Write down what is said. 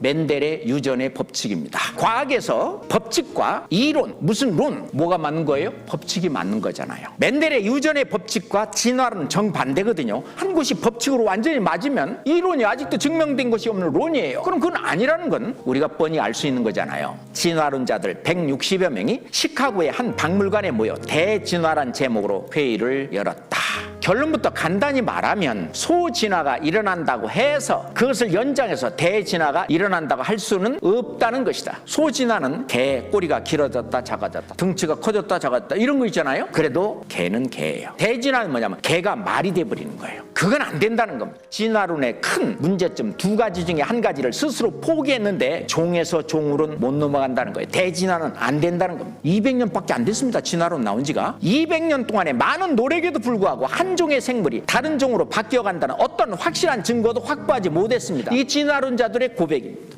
멘델의 유전의 법칙입니다. 과학에서 법칙과 이론, 무슨 론, 뭐가 맞는 거예요? 법칙이 맞는 거잖아요. 멘델의 유전의 법칙과 진화는 정반대거든요. 한 곳이 법칙으로 완전히 맞으면 이론이 아직도 증명된 것이 없는 론이에요. 그럼 그건 아니라는 건 우리가 뻔히 알 수 있는 거잖아요. 진화론자들 160여 명이 시카고의 한 박물관에 모여 대진화란 제목으로 회의를 열었다. 결론부터 간단히 말하면 소진화가 일어난다고 해서 그것을 연장해서 대진화가 일어난다고 할 수는 없다는 것이다. 소진화는 개 꼬리가 길어졌다 작아졌다 등치가 커졌다 작아졌다 이런 거 있잖아요. 그래도 개는 개예요. 대진화는 뭐냐면 개가 말이 돼버리는 거예요. 그건 안 된다는 겁니다. 진화론의 큰 문제점 두 가지 중에 한 가지를 스스로 포기했는데 종에서 종으로는 못 넘어간다는 거예요. 대진화는 안 된다는 겁니다. 200년밖에 안 됐습니다. 진화론 나온 지가 200년 동안에 많은 노력에도 불구하고 한 종의 생물이 다른 종으로 바뀌어간다는 어떤 확실한 증거도 확보하지 못했습니다. 이 진화론자들의 고백입니다.